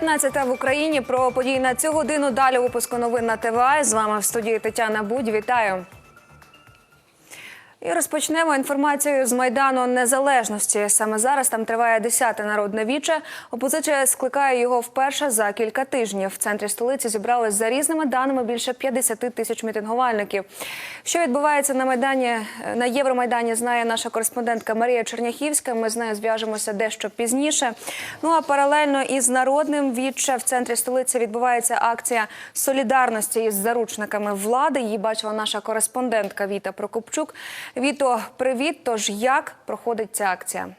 15 в Україні про події на цю годину. Далі випуску новин на ТВА. З вами в студії Тетяна Будь. Вітаю. І розпочнемо інформацію з майдану незалежності. Саме зараз там триває 10-те народне віче. Опозиція скликає його вперше за кілька тижнів. В центрі столиці зібрались за різними даними більше 50 тисяч мітингувальників. Що відбувається на майдані на Євромайдані? Знає наша кореспондентка Марія Черняхівська. Ми з нею зв'яжемося дещо пізніше. Ну а паралельно із народним віче в центрі столиці відбувається акція солідарності із заручниками влади. Її бачила наша кореспондентка Віта Прокопчук. Віто, привіт. Тож як проходить ця акція?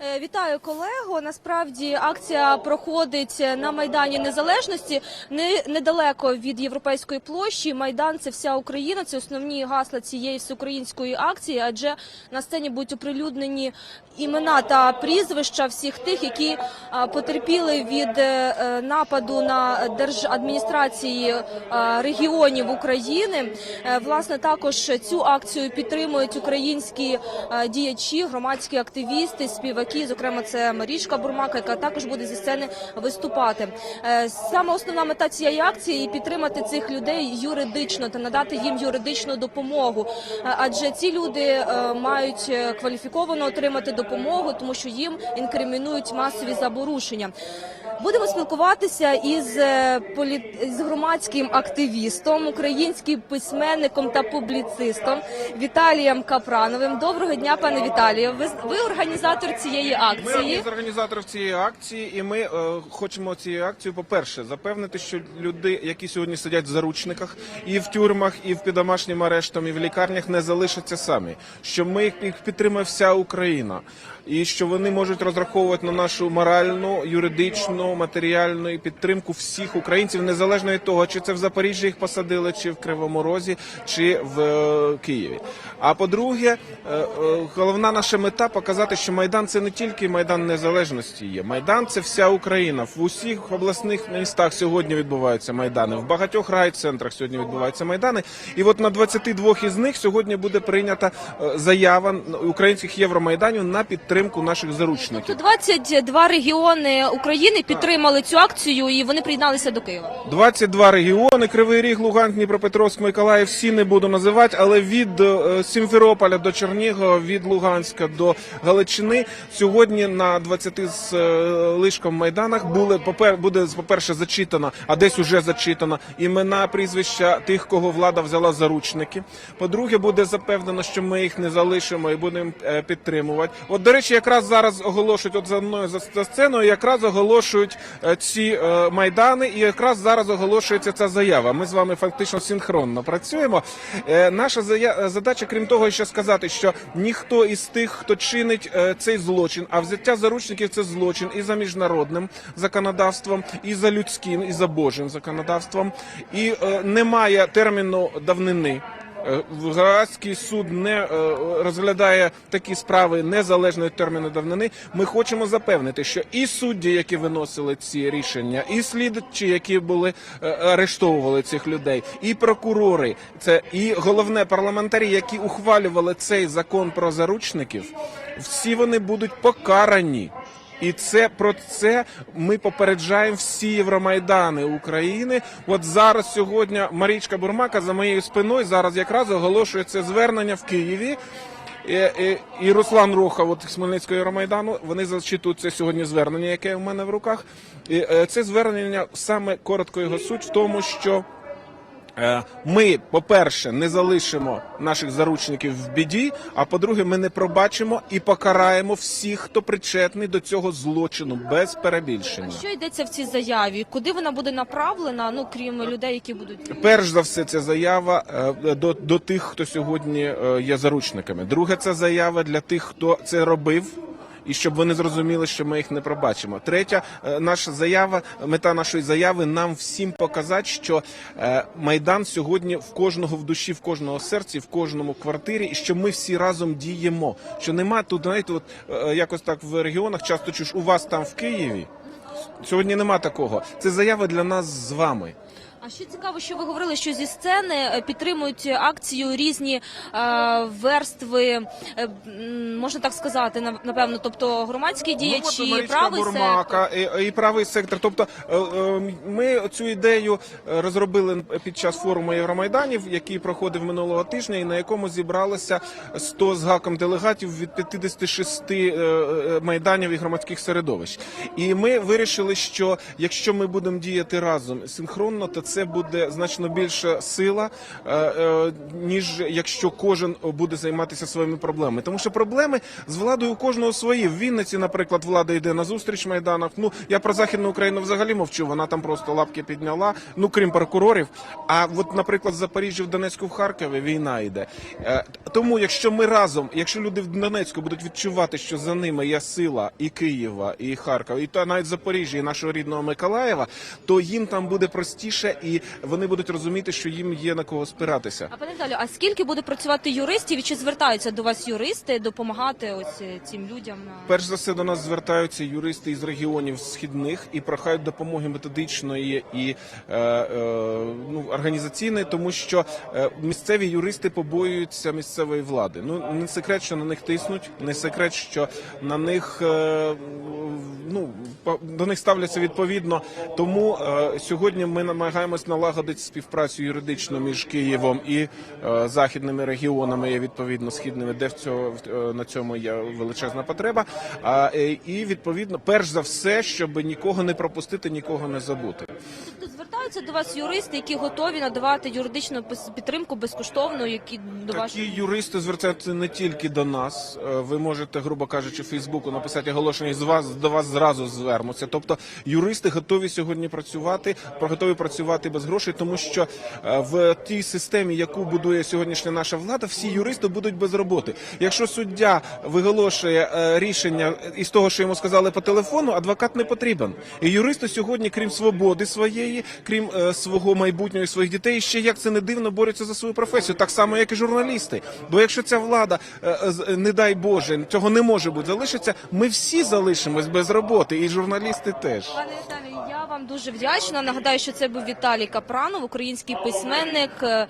Е, Вітаю колего. Насправді акція проходить на майдані Незалежності не недалеко від європейської площі. Майдан це вся Україна. Це основні гасла цієї всеукраїнської акції. Адже на сцені будуть оприлюднені імена та прізвища всіх тих, які потерпіли від е, е, нападу на держадміністрації регіонів України. Е, Власне, також цю акцію підтримують українські е, діячі, громадські активісти, співаки. Зокрема, це Марічка Бурмака, яка також буде зі сцени виступати. Е, Саме основна мета цієї акції підтримати цих людей юридично та надати їм юридичну допомогу. Е, Адже ці люди е, мають е, кваліфіковано отримати допомогу, тому що їм інкримінують масові заборушення. Будемо спілкуватися із, е, полі... з громадським активістом, українським письменником та публіцистом Віталієм Капрановим. Доброго дня, пане Віталію. Ви, ви організатор цієї Ми акції. з організаторів цієї акції, і ми е, хочемо цією акцією, по-перше, запевнити, що люди, які сьогодні сидять в заручниках, і в тюрмах, і в під домашнім арештом, і в лікарнях, не залишаться самі. Що ми їх їх підтримує вся Україна, і що вони можуть розраховувати на нашу моральну, юридичну, матеріальну підтримку всіх українців, незалежно від того, чи це в Запоріжжі їх посадили, чи в Кривому Розі, чи в е, Києві. А по-друге, е, е, головна наша мета показати, що майдан це не тільки майдан незалежності. Є майдан це вся Україна. В усіх обласних містах сьогодні відбуваються майдани. В багатьох райцентрах сьогодні відбуваються майдани. І от на 22 із них сьогодні буде прийнята заява українських євромайданів на підтримку наших заручників. 22 регіони України підтримали цю акцію і вони приєдналися до Києва. 22 регіони: Кривий Ріг, Луганськ, Дніпропетровськ, Миколаїв. Всі не буду називати, але від е, Сімферополя до Чернігова, від Луганська до Галичини сьогодні на 20 з е, лишком майданах були попер буде по перше зачитано, а десь уже зачитано імена, прізвища тих, кого влада взяла заручники. По-друге, буде запевнено, що ми їх не залишимо і будемо е, підтримувати. От до речі, якраз зараз оголошують от за мною за сценою, якраз оголошують е, ці е, майдани, і якраз зараз оголошується ця заява. Ми з вами фактично синхронно працюємо. Е, наша задача, крім того, ще сказати, що ніхто із тих, хто чинить цей злочин, а взяття заручників це злочин і за міжнародним законодавством, і за людським, і за Божим законодавством, і немає терміну давнини. Е, суд не е, розглядає такі справи незалежно від терміну давнини. Ми хочемо запевнити, що і судді, які виносили ці рішення, і слідчі, які були е, арештовували цих людей, і прокурори, це і головне парламентарі, які ухвалювали цей закон про заручників, всі вони будуть покарані. І це про це ми попереджаємо всі Євромайдани України. От зараз сьогодні Марічка Бурмака за моєю спиною зараз якраз оголошує це звернення в Києві. І, і, і Руслан Рохов з Хмельницького Євромайдану. Вони зачитують це сьогодні звернення, яке в мене в руках. І е, це звернення саме коротко його суть в тому, що. Е, Ми, по-перше, не залишимо наших заручників в біді. А по-друге, ми не пробачимо і покараємо всіх, хто причетний до цього злочину без перебільшення. Що йдеться в цій заяві? Куди вона буде направлена? Ну крім людей, які будуть Перш за все, це заява е, до, до тих, хто сьогодні е, є заручниками. Друге, це заява для тих, хто це робив. І щоб вони зрозуміли, що ми їх не пробачимо. Третя е, наша заява, мета нашої заяви нам всім показати, що е, майдан сьогодні в кожного в душі, в кожного серці, в кожному квартирі, і що ми всі разом діємо. Що нема тут, знаєте, от е, якось так в регіонах часто чуєш, у вас там в Києві. Сьогодні нема такого. Це заява для нас з вами. А ще цікаво, що ви говорили, що зі сцени е, підтримують акцію різні е, верстви, е, можна так сказати, нав- напевно, тобто громадські діячі, Ну, от Марічка правий сектор. Бурмака і, і правий сектор. Тобто е, е, ми цю ідею е, розробили під час форуму Євромайданів, який проходив минулого тижня, і на якому зібралося 100 з гаком делегатів від 56 е, е, майданів і громадських середовищ. І ми вирішили, що якщо ми будемо діяти разом синхронно, то це буде значно більша сила, е, е, ніж якщо кожен буде займатися своїми проблемами. Тому що проблеми з владою у кожного свої. В Вінниці, наприклад, влада йде на зустріч майданах. Ну я про західну Україну взагалі мовчу. Вона там просто лапки підняла. Ну крім прокурорів. А от, наприклад, в Запоріжжі, в Донецьку, в Харкові війна йде. Е, Тому, якщо ми разом, якщо люди в Донецьку будуть відчувати, що за ними є сила і Києва, і Харкова, і та навіть Запоріжжя, і нашого рідного Миколаєва, то їм там буде простіше, і вони будуть розуміти, що їм є на кого спиратися. А пане Віталію, а скільки буде працювати юристів і чи звертаються до вас юристи допомагати ось е, цим людям? Перш за все до нас звертаються юристи із регіонів східних і прохають допомоги методичної і е, е, ну, організаційної, тому що е, місцеві юристи побоюються місцевої влади. Ну не секрет, що на них тиснуть, не секрет, що на них е, ну до них ставляться відповідно. Тому е, сьогодні ми намагаємось налагодити співпрацю юридичну між Києвом і е, західними регіонами, і, відповідно східними, де в цього в- е, на цьому є величезна потреба. А е, і відповідно, перш за все, щоб нікого не пропустити, нікого не забути. Тобто звертаються до вас юристи, які готові надавати юридичну підтримку безкоштовно, які до Такі вашої юристи звертаються не тільки до нас. Е, Ви можете, грубо кажучи, в Фейсбуку написати оголошення і з вас до вас зразу звернуться. Тобто юристи готові сьогодні працювати, готові працювати без грошей, тому що е, в тій системі, яку будує сьогоднішня наша влада, всі юристи будуть без роботи. Якщо суддя виголошує е, рішення із того, що йому сказали по телефону, адвокат не потрібен. І юристи сьогодні, крім свободи своєї, крім е, свого майбутнього і своїх дітей, ще як це не дивно борються за свою професію, так само як і журналісти. Бо якщо ця влада, не дай Боже, цього не може бути залишиться, ми всі залишимось без роботи, і журналісти теж. Пане Віталію, я вам дуже вдячна. Нагадаю, що це був Віталій Капранов, український письменник, е, е,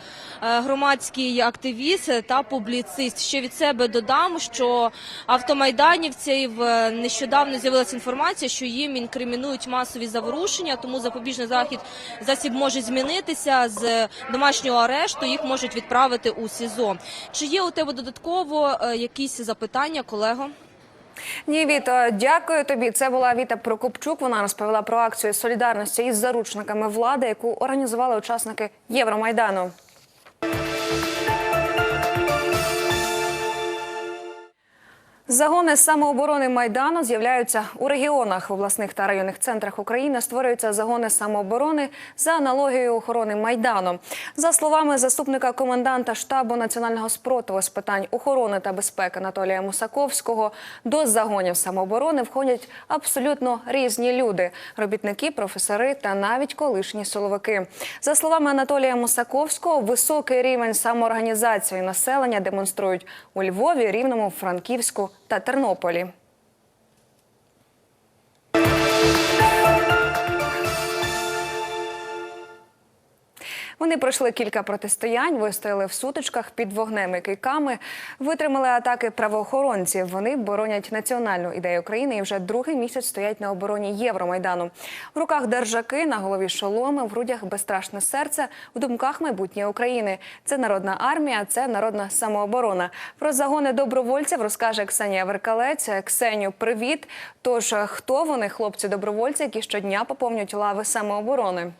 громадський активіст та публіцист. Ще від себе додам, що автомайданівців е, нещодавно з'явилася інформація, що їм інкримінують масові заворушення, тому запобіжний захід засіб може змінитися з домашнього арешту. Їх можуть відправити у СІЗО. Чи є у тебе додатково якісь запитання, колего? Ні, Віто, дякую тобі. Це була Віта Прокопчук. Вона розповіла про акцію солідарності із заручниками влади, яку організували учасники Євромайдану. Загони самооборони майдану з'являються у регіонах в обласних та районних центрах України. Створюються загони самооборони за аналогією охорони майдану. За словами заступника коменданта штабу національного спротиву з питань охорони та безпеки Анатолія Мусаковського, до загонів самооборони входять абсолютно різні люди: робітники, професори та навіть колишні силовики. За словами Анатолія Мусаковського, високий рівень самоорганізації населення демонструють у Львові, Рівному, Франківську та Тернополі. Вони пройшли кілька протистоянь, вистояли в сутичках під вогнем і кийками, витримали атаки правоохоронців. Вони боронять національну ідею України і вже другий місяць стоять на обороні Євромайдану. В руках держаки, на голові шоломи, в грудях безстрашне серце, в думках майбутнє України. Це народна армія, це народна самооборона. Про загони добровольців розкаже Ксенія Веркалець. Ксеню, привіт. Тож хто вони, хлопці-добровольці, які щодня поповнюють лави самооборони?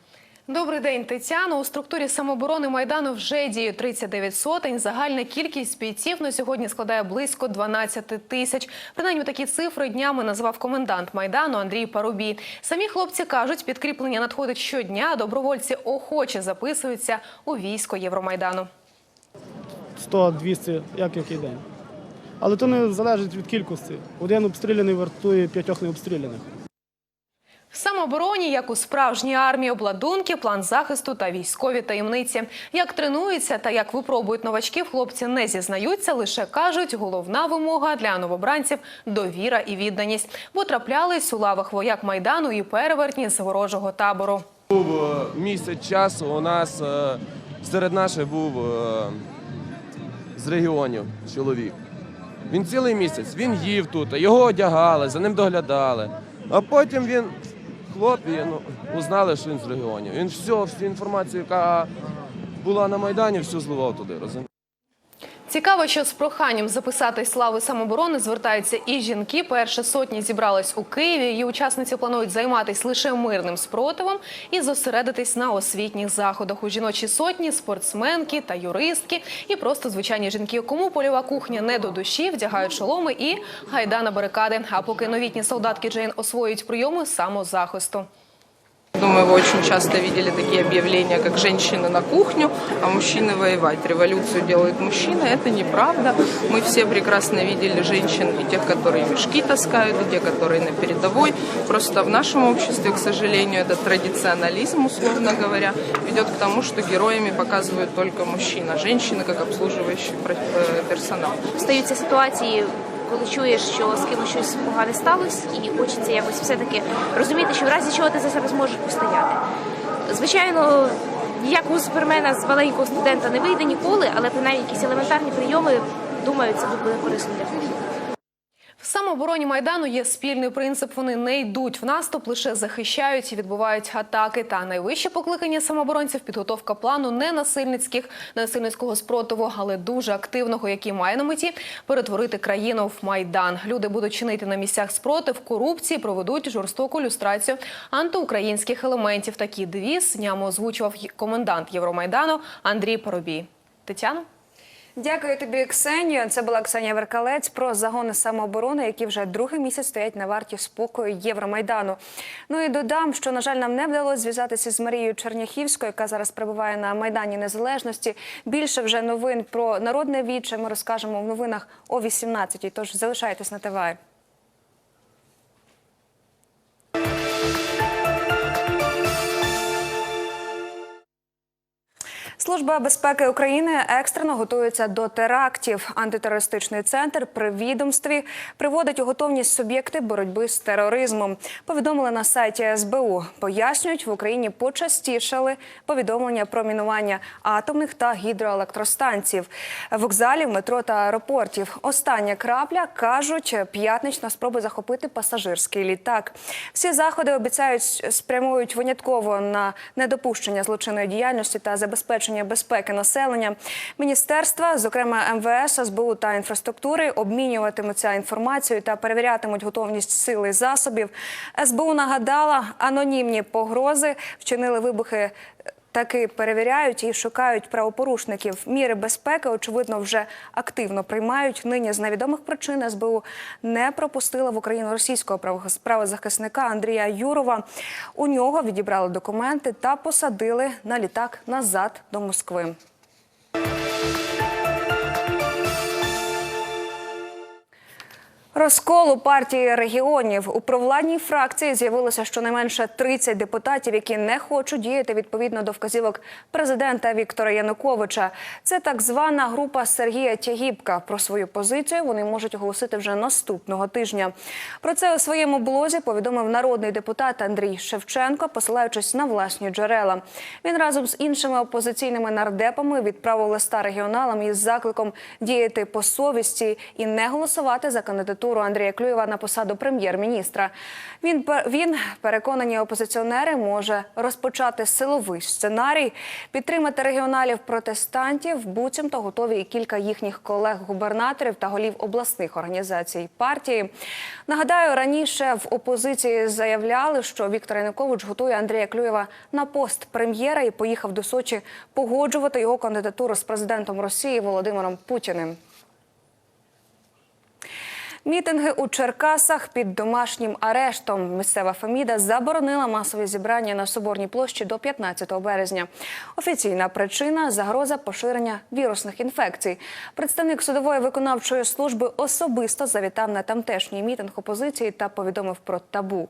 Добрий день, Тетяно. У структурі самооборони майдану вже діють 39 сотень. Загальна кількість бійців на сьогодні складає близько 12 тисяч. Принаймні такі цифри днями назвав комендант майдану Андрій Парубій. Самі хлопці кажуть, підкріплення надходить щодня. Добровольці охоче записуються у військо Євромайдану. 100-200, як який день. Але то не залежить від кількості. Один обстріляний вартує п'ятьох необстріляних. Самообороні, як у справжній армії, обладунки, план захисту та військові таємниці. Як тренуються та як випробують новачків, хлопці не зізнаються, лише кажуть, головна вимога для новобранців довіра і відданість. Бо траплялись у лавах вояк майдану і перевертні з ворожого табору. Був е, місяць часу у нас е, серед наших був е, з регіонів чоловік. Він цілий місяць, він їв тут, його одягали, за ним доглядали. А потім він, хлоп, і, ну, узнали, що він з регіонів. Він все, всю інформацію, яка була на Майдані, всю зливав туди, розумієте? Цікаво, що з проханням записати слави самоборони звертаються і жінки. Перша сотні зібрались у Києві. Її учасниці планують займатися лише мирним спротивом і зосередитись на освітніх заходах. У жіночій сотні спортсменки та юристки, і просто звичайні жінки, кому польова кухня не до душі, вдягають шоломи і гайда на барикади. А поки новітні солдатки Джейн освоюють прийоми самозахисту. Думаю, вы очень часто видели такие объявления, как «женщины на кухню, а мужчины воевать». Революцию делают мужчины. Это неправда. Мы все прекрасно видели женщин, и тех, которые мешки таскают, и те, которые на передовой. Просто в нашем обществе, к сожалению, этот традиционализм, условно говоря, ведет к тому, что героями показывают только мужчин, а женщины как обслуживающий э, персонал. стаються ситуації, коли чуєш, що з кимось щось погане сталося, і хочеться якось все-таки розуміти, що в разі чого ти за себе зможеш постояти. Звичайно, ніякого супермена з маленького студента не вийде ніколи, але принаймні якісь елементарні прийоми, думаю, це буде корисно для. В самообороні майдану є спільний принцип. Вони не йдуть в наступ, лише захищають і відбувають атаки. Та найвище покликання самооборонців підготовка плану не насильницьких насильницького спротиву, але дуже активного, який має на меті перетворити країну в майдан. Люди будуть чинити на місцях спротив корупції, проведуть жорстоку люстрацію антиукраїнських елементів. Такий девіз днями озвучував комендант Євромайдану Андрій Поробій. Тетяна. Дякую тобі, Ксенію. Це була Ксенія Веркалець про загони самооборони, які вже другий місяць стоять на варті спокою Євромайдану. Ну і додам, що на жаль, нам не вдалося зв'язатися з Марією Черняхівською, яка зараз перебуває на майдані Незалежності. Більше вже новин про народне віче ми розкажемо в новинах о 18-й, Тож залишайтесь на ТВ. Служба безпеки України екстрено готується до терактів. Антитерористичний центр при відомстві приводить у готовність суб'єкти боротьби з тероризмом. Повідомили на сайті СБУ. Пояснюють, в Україні почастішали повідомлення про мінування атомних та гідроелектростанцій, вокзалів, метро та аеропортів. Остання крапля кажуть, п'ятнична спроба захопити пасажирський літак. Всі заходи обіцяють спрямують винятково на недопущення злочинної діяльності та забезпечення безпеки населення. Міністерства, зокрема МВС, СБУ та інфраструктури, обмінюватимуться інформацією та перевірятимуть готовність сил і засобів. СБУ нагадала, анонімні погрози вчинили вибухи. Таки перевіряють і шукають правопорушників. Міри безпеки, очевидно, вже активно приймають. Нині з невідомих причин СБУ не пропустила в Україну російського правозах- правозахисника Андрія Юрова. У нього відібрали документи та посадили на літак назад до Москви. Розкол у партії регіонів у провладній фракції з'явилося щонайменше 30 депутатів, які не хочуть діяти відповідно до вказівок президента Віктора Януковича. Це так звана група Сергія Тягібка. Про свою позицію вони можуть оголосити вже наступного тижня. Про це у своєму блозі повідомив народний депутат Андрій Шевченко, посилаючись на власні джерела. Він разом з іншими опозиційними нардепами відправив листа регіоналам із закликом діяти по совісті і не голосувати за кандидатуру Андрія Клюєва на посаду прем'єр-міністра. Він він переконані опозиціонери може розпочати силовий сценарій, підтримати регіоналів протестантів. Буцімто готові і кілька їхніх колег-губернаторів та голів обласних організацій партії. Нагадаю, раніше в опозиції заявляли, що Віктор Янукович готує Андрія Клюєва на пост прем'єра і поїхав до Сочі погоджувати його кандидатуру з президентом Росії Володимиром Путіним. Мітинги у Черкасах під домашнім арештом. Місцева Феміда заборонила масові зібрання на Соборній площі до 15 березня. Офіційна причина загроза поширення вірусних інфекцій. Представник судової виконавчої служби особисто завітав на тамтешній мітинг опозиції та повідомив про табу.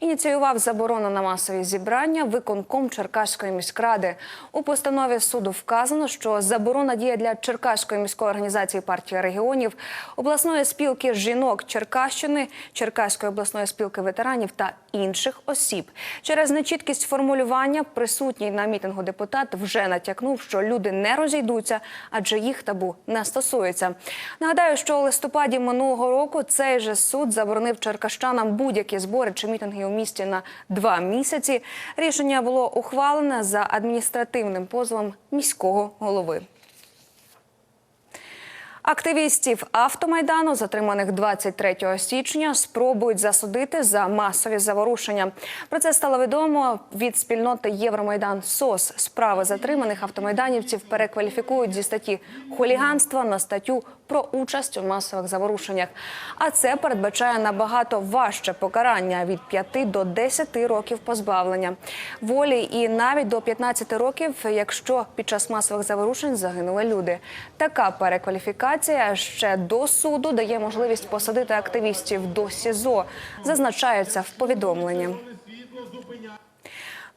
Ініціював заборону на масові зібрання виконком Черкаської міськради. У постанові суду вказано, що заборона діє для Черкаської міської організації партії регіонів, обласної спілки жінок жінок Черкащини, Черкаської обласної спілки ветеранів та інших осіб. Через нечіткість формулювання присутній на мітингу депутат вже натякнув, що люди не розійдуться, адже їх табу не стосується. Нагадаю, що у листопаді минулого року цей же суд заборонив черкащанам будь-які збори чи мітинги у місті на два місяці. Рішення було ухвалене за адміністративним позовом міського голови. Активістів автомайдану, затриманих 23 січня, спробують засудити за масові заворушення. Про це стало відомо від спільноти Євромайдан СОС. Справи затриманих автомайданівців перекваліфікують зі статті хуліганства на статтю про участь у масових заворушеннях. А це передбачає набагато важче покарання від 5 до 10 років позбавлення волі і навіть до 15 років, якщо під час масових заворушень загинули люди. Така перекваліфікація ще до суду дає можливість посадити активістів до СІЗО, зазначається в повідомленні.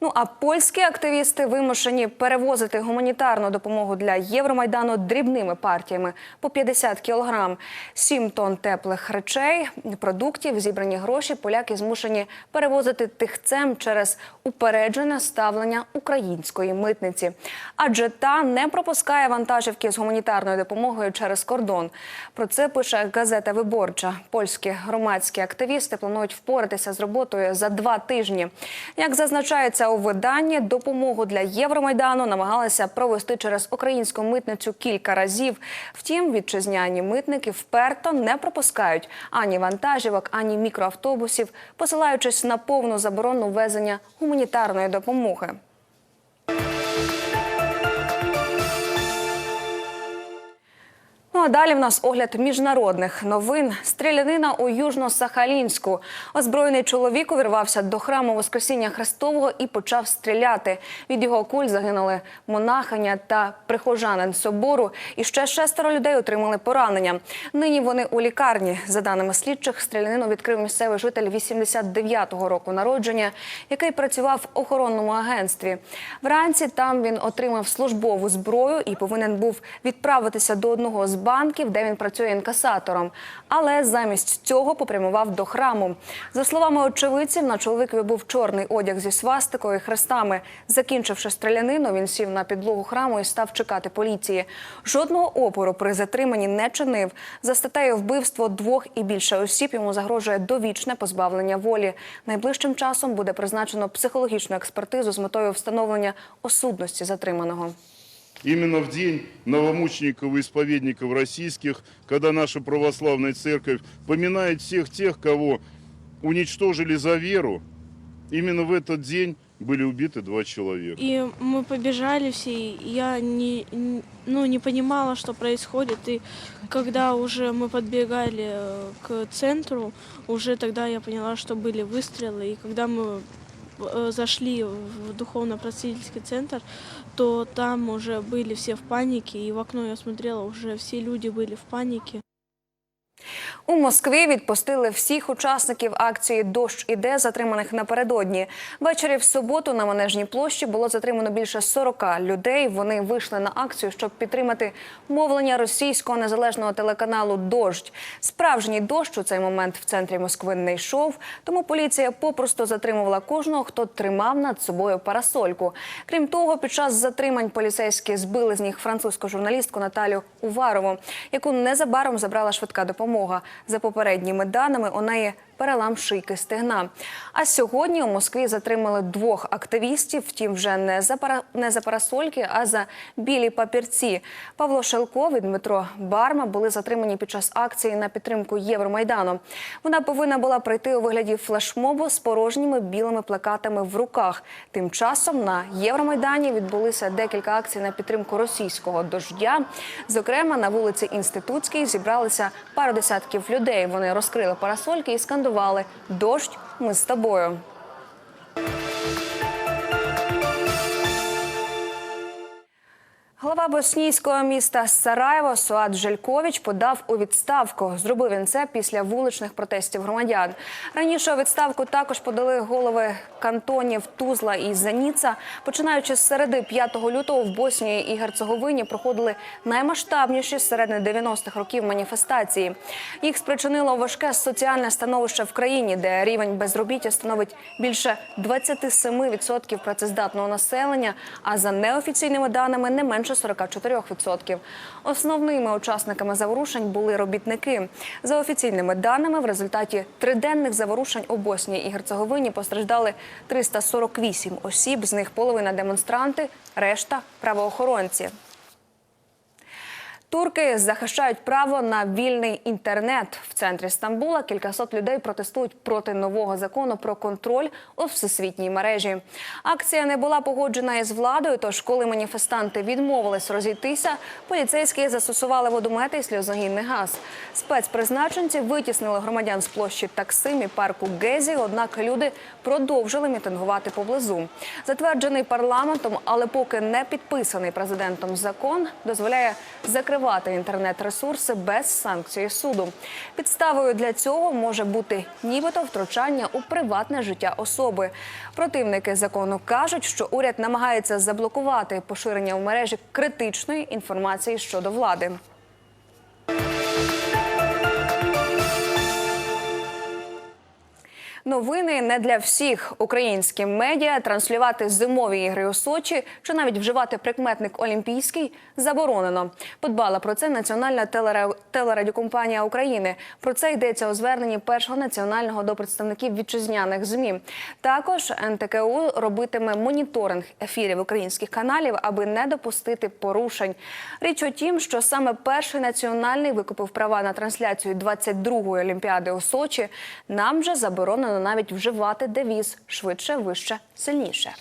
Ну а польські активісти вимушені перевозити гуманітарну допомогу для Євромайдану дрібними партіями по 50 кілограм. 7 тонн теплих речей, продуктів, зібрані гроші поляки змушені перевозити тихцем через упереджене ставлення української митниці, адже та не пропускає вантажівки з гуманітарною допомогою через кордон. Про це пише газета Виборча. Польські громадські активісти планують впоратися з роботою за два тижні. Як зазначається у виданні, допомогу для Євромайдану намагалися провести через українську митницю кілька разів. Втім, вітчизняні митники вперто не пропускають ані вантажівок, ані мікроавтобусів, посилаючись на повну заборону ввезення гуманітарної допомоги. А далі в нас огляд міжнародних новин. Стрілянина у Южно-Сахалінську. Озброєний чоловік увірвався до храму Воскресіння Христового і почав стріляти. Від його куль загинули монахиня та прихожанин собору. І ще шестеро людей отримали поранення. Нині вони у лікарні. За даними слідчих, стрілянину відкрив місцевий житель 89-го року народження, який працював в охоронному агентстві. Вранці там він отримав службову зброю і повинен був відправитися до одного з банків, де він працює інкасатором. Але замість цього попрямував до храму. За словами очевидців, на чоловікові був чорний одяг зі свастикою і хрестами. Закінчивши стрілянину, він сів на підлогу храму і став чекати поліції. Жодного опору при затриманні не чинив. За статтею вбивство двох і більше осіб йому загрожує довічне позбавлення волі. Найближчим часом буде призначено психологічну експертизу з метою встановлення осудності затриманого. Именно в день новомучеников и исповедников российских, когда наша православная церковь поминает всех тех, кого уничтожили за веру, именно в этот день были убиты два человека. И мы побежали все, и я не, н- ну, не понимала, что происходит. И когда уже мы подбегали э, к центру, уже тогда я поняла, что были выстрелы. И когда мы э, зашли в духовно-просветительский центр, то там уже были все в панике. И в окно я смотрела, уже все люди были в панике. У Москві відпустили всіх учасників акції Дощ іде, затриманих напередодні. Ввечері в суботу на манежній площі було затримано більше 40 людей. Вони вийшли на акцію, щоб підтримати мовлення російського незалежного телеканалу Дождь. Справжній дощ у цей момент в центрі Москви не йшов, тому поліція попросту затримувала кожного, хто тримав над собою парасольку. Крім того, під час затримань поліцейські збили з ніг французьку журналістку Наталю Уварову, яку незабаром забрала швидка допомога. За попередніми даними, у неї перелам шийки стегна. А сьогодні у Москві затримали двох активістів, втім, вже не за пара не за парасольки, а за білі папірці. Павло Шелко і Дмитро Барма були затримані під час акції на підтримку Євромайдану. Вона повинна була прийти у вигляді флешмобу з порожніми білими плакатами в руках. Тим часом на Євромайдані відбулися декілька акцій на підтримку російського дождя. Зокрема, на вулиці Інститутській зібралися пару десятків людей. Вони розкрили парасольки і скандували Дощ, ми з тобою. Голова боснійського міста Сараєво Суат Желькович подав у відставку. Зробив він це після вуличних протестів громадян. Раніше у відставку також подали голови кантонів Тузла і Заніца. Починаючи з середи 5 лютого в Боснії і Герцеговині проходили наймасштабніші середини 90-х років маніфестації. Їх спричинило важке соціальне становище в країні, де рівень безробіття становить більше 27% працездатного населення, а за неофіційними даними не менше 44%. Основними учасниками заворушень були робітники. За офіційними даними, в результаті триденних заворушень у Боснії і Герцеговині постраждали 348 осіб, з них половина демонстранти, решта правоохоронці. Турки захищають право на вільний інтернет в центрі Стамбула. Кількасот людей протестують проти нового закону про контроль у всесвітній мережі. Акція не була погоджена із владою. Тож, коли маніфестанти відмовились розійтися, поліцейські застосували водомети і сльозогінний газ. Спецпризначенці витіснили громадян з площі Таксим і парку Гезі. Однак люди продовжили мітингувати поблизу. Затверджений парламентом, але поки не підписаний президентом закон, дозволяє закривати інтернет-ресурси без санкції суду. Підставою для цього може бути нібито втручання у приватне життя особи. Противники закону кажуть, що уряд намагається заблокувати поширення в мережі критичної інформації щодо влади. Новини не для всіх. Українські медіа транслювати зимові ігри у Сочі чи навіть вживати прикметник Олімпійський заборонено. Подбала про це Національна телера- телерадіокомпанія України. Про це йдеться у зверненні першого національного до представників вітчизняних змі. Також НТКУ робитиме моніторинг ефірів українських каналів, аби не допустити порушень. Річ у тім, що саме перший національний викупив права на трансляцію 22-ї олімпіади у Сочі. Нам же заборонено навіть вживати девіз швидше, вище, сильніше.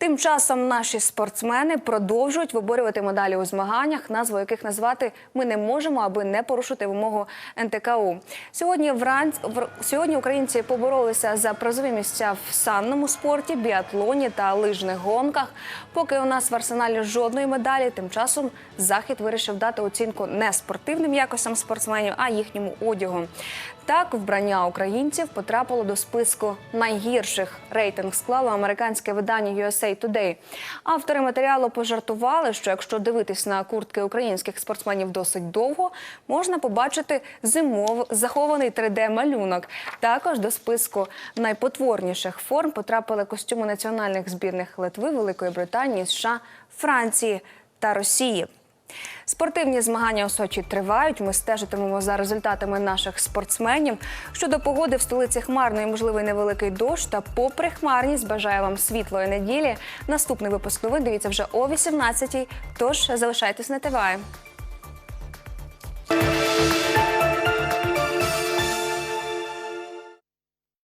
Тим часом наші спортсмени продовжують виборювати медалі у змаганнях, назву яких назвати ми не можемо, аби не порушити вимогу НТКУ. Сьогодні вранць в- сьогодні українці поборолися за призові місця в санному спорті, біатлоні та лижних гонках. Поки у нас в арсеналі жодної медалі, тим часом захід вирішив дати оцінку не спортивним якостям спортсменів, а їхньому одягу. Так, вбрання українців потрапило до списку найгірших. Рейтинг склало американське видання USA Today. Автори матеріалу пожартували, що якщо дивитись на куртки українських спортсменів досить довго, можна побачити зимов захований 3D-малюнок. Також до списку найпотворніших форм потрапили костюми національних збірних Литви, Великої Британії, США, Франції та Росії. Спортивні змагання у Сочі тривають. Ми стежитимемо за результатами наших спортсменів. Щодо погоди в столиці хмарно і можливий невеликий дощ. Та попри хмарність бажаю вам світлої неділі. Наступний випуск новин дивіться вже о 18-й, Тож залишайтесь на ТВ.